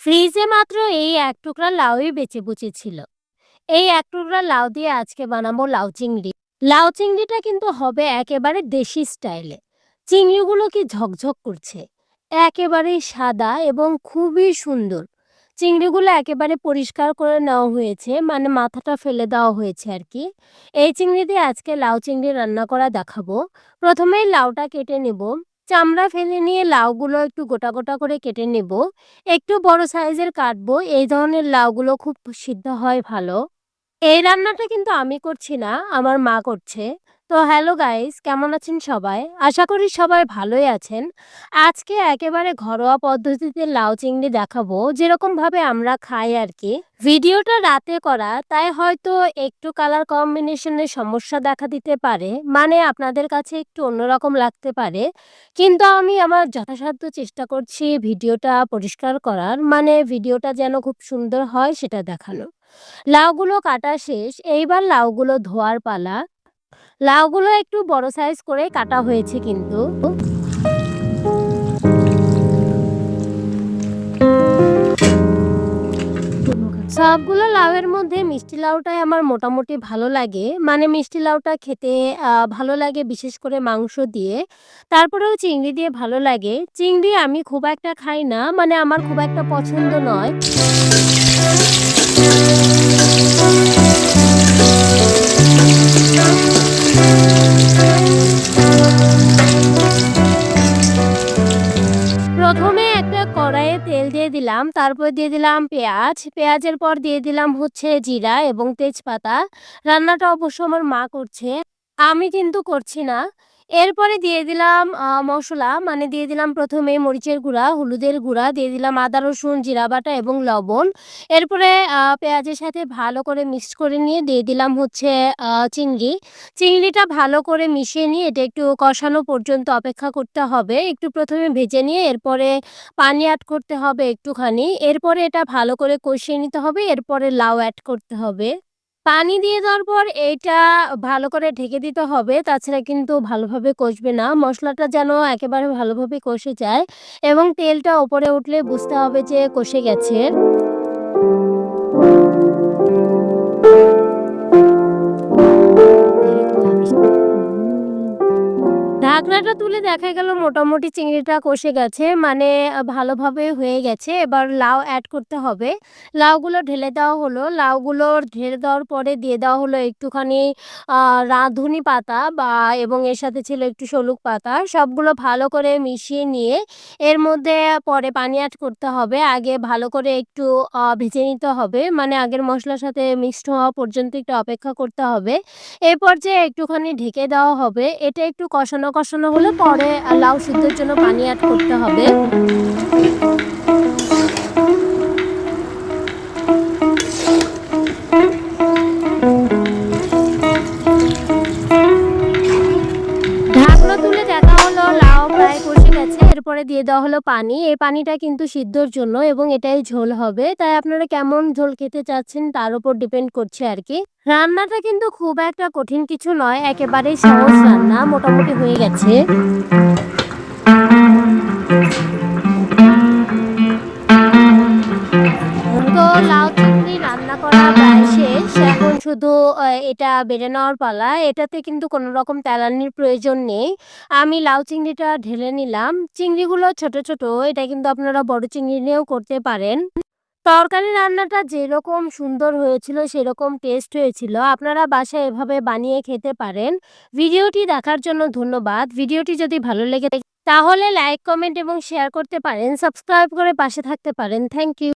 ফ্রিজে মাত্র এই এক টুকরা লাউই বেঁচে বুচে ছিল। এই এক টুকরা লাউ দিয়ে আজকে বানাবো লাউ চিংড়ি। লাউ চিংড়িটা কিন্তু হবে একেবারে দেশি স্টাইলে। চিংড়িগুলো কি ঝকঝক করছে। একেবারেই সাদা এবং খুবই সুন্দর। চিংড়িগুলো একেবারে পরিষ্কার করে নেওয়া হয়েছে মানে মাথাটা ফেলে দেওয়া হয়েছে আর কি। এই চিংড়ি দিয়ে আজকে লাউ চিংড়ি রান্না করা দেখাবো। প্রথমেই লাউটা কেটে নেব। চামড়া ফেলে নিয়ে লাউগুলো একটু গোটা গোটা করে কেটে নেব। একটু বড় সাইজের কাটবো। এই ধরনের লাউগুলো খুব সিদ্ধ হয় ভালো। এই রান্নাটা কিন্তু আমি করছি না, আমার মা করছে। তো হ্যালো গাইস, কেমন আছেন সবাই? আশা করি সবাই ভালোই আছেন। আজকে একেবারে ঘরোয়া পদ্ধতিতে লাউ চিংড়ি দেখাবো। যেরকমভাবে আমরা খাই আর কি ভিডিওটা রাতে করা, তাই হয়তো একটু কালার কম্বিনেশনের সমস্যা দেখা দিতে পারে। মানে আপনাদের কাছে একটু অন্যরকম লাগতে পারে। কিন্তু আমি আমার যথাসাধ্য চেষ্টা করছি ভিডিওটা পরিষ্কার করার। মানে ভিডিওটা যেন খুব সুন্দর হয়, সেটা দেখানো লাউগুলো কাটা শেষ, এইবার লাউগুলো ধোয়ার পালা। লাউগুলো একটু বড় সাইজ করে কাটা হয়েছে কিন্তু। সবগুলো লাউয়ের মধ্যে মিষ্টি লাউটাই আমার মোটামুটি ভালো লাগে। মানে মিষ্টি লাউটা খেতে ভালো লাগে বিশেষ করে মাংস দিয়ে। তারপরেও চিংড়ি দিয়ে ভালো লাগে। চিংড়ি আমি খুব একটা খাই না মানে আমার খুব একটা পছন্দ নয়। প্রথমে একটা তেল দিয়ে দিলাম, তারপর দিয়ে দিলাম পেঁয়াজ। পেঁয়াজের পর দিয়ে দিলাম হচ্ছে জিরা এবং তেজপাতা। রান্নাটা অবশ্য আমার মা করছে, আমি কিন্তু করছি না। এরপরে দিয়ে দিলাম মশলা। মানে দিয়ে দিলাম প্রথমে মরিচের গুঁড়া, হলুদের গুঁড়া, দিয়ে দিলাম আদা, রসুন, জিরা বাটা এবং লবণ। এরপরে পেঁয়াজের সাথে ভালো করে মিক্সড করে নিয়ে দিয়ে দিলাম হচ্ছে চিংড়ি। চিংড়িটা ভালো করে মিশিয়ে নিয়ে এটা একটু কষানো পর্যন্ত অপেক্ষা করতে হবে। একটু প্রথমে ভেজে নিয়ে এরপরে পানি অ্যাড করতে হবে একটুখানি। এরপরে এটা ভালো করে কষিয়ে নিতে হবে, এরপরে লাউ অ্যাড করতে হবে। পানি দিয়ে দেওয়ার পর এইটা ভালো করে ঢেকে দিতে হবে। তাছাড়া কিন্তু ভালোভাবে কষবে না। মশলাটা যেন একেবারে ভালোভাবে কষে যায় এবং তেলটা ওপরে উঠলে বুঝতে হবে যে কষে গেছে। তুলে দেখা গেল মোটামুটি চিংড়িটা কষে গেছে। মানে ভালোভাবে হয়ে গেছে। এবার লাউ অ্যাড করতে হবে। লাউগুলো ঢেলে দেওয়া হলো। লাউগুলো ঢেলে দেওয়ার পরে দিয়ে দেওয়া হলো একটুখানি রাঁধুনি পাতা বা, এবং এর সাথে ছিল একটু শলুক পাতা। সবগুলো ভালো করে মিশিয়ে নিয়ে এর মধ্যে পরে পানি অ্যাড করতে হবে। আগে ভালো করে একটু ভেজে নিতে হবে। মানে আগের মশলার সাথে মিক্সড হওয়া পর্যন্ত একটু অপেক্ষা করতে হবে। এরপর যে একটুখানি ঢেকে দেওয়া হবে, এটা একটু কষানো কষানো হলে। পরে লাউ সিদ্ধের জন্য পানি অ্যাড করতে হবে। এরপরে দিয়ে দেওয়া হলো পানি। এই পানিটা কিন্তু সিদ্ধর জন্য এবং এটাই ঝোল হবে। তাই আপনারা কেমন ঝোল খেতে চাচ্ছেন তার উপর ডিপেন্ড করছে আর কি। রান্নাটা কিন্তু খুব একটা কঠিন কিছু নয়, একেবারেই সহজ রান্না, মোটামুটি হয়ে গেছে। তো লাউ চিংড়ি রান্না করা প্রায় এখন শুধু এটা বেড়ে পালা। এটাতে কিন্তু কোনো রকম তেলানির প্রয়োজন নেই। আমি লাউ চিংড়িটা ঢেলে নিলাম। চিংড়িগুলো ছোট ছোট, এটা কিন্তু আপনারা বড় চিংড়ি নিয়েও করতে পারেন। তরকারি রান্নাটা যেরকম সুন্দর হয়েছিল, সেরকম টেস্ট হয়েছিল। আপনারা বাসায় এভাবে বানিয়ে খেতে পারেন। ভিডিওটি দেখার জন্য ধন্যবাদ। ভিডিওটি যদি ভালো লেগে তাহলে লাইক, কমেন্ট এবং শেয়ার করতে পারেন। সাবস্ক্রাইব করে পাশে থাকতে পারেন। Thank you.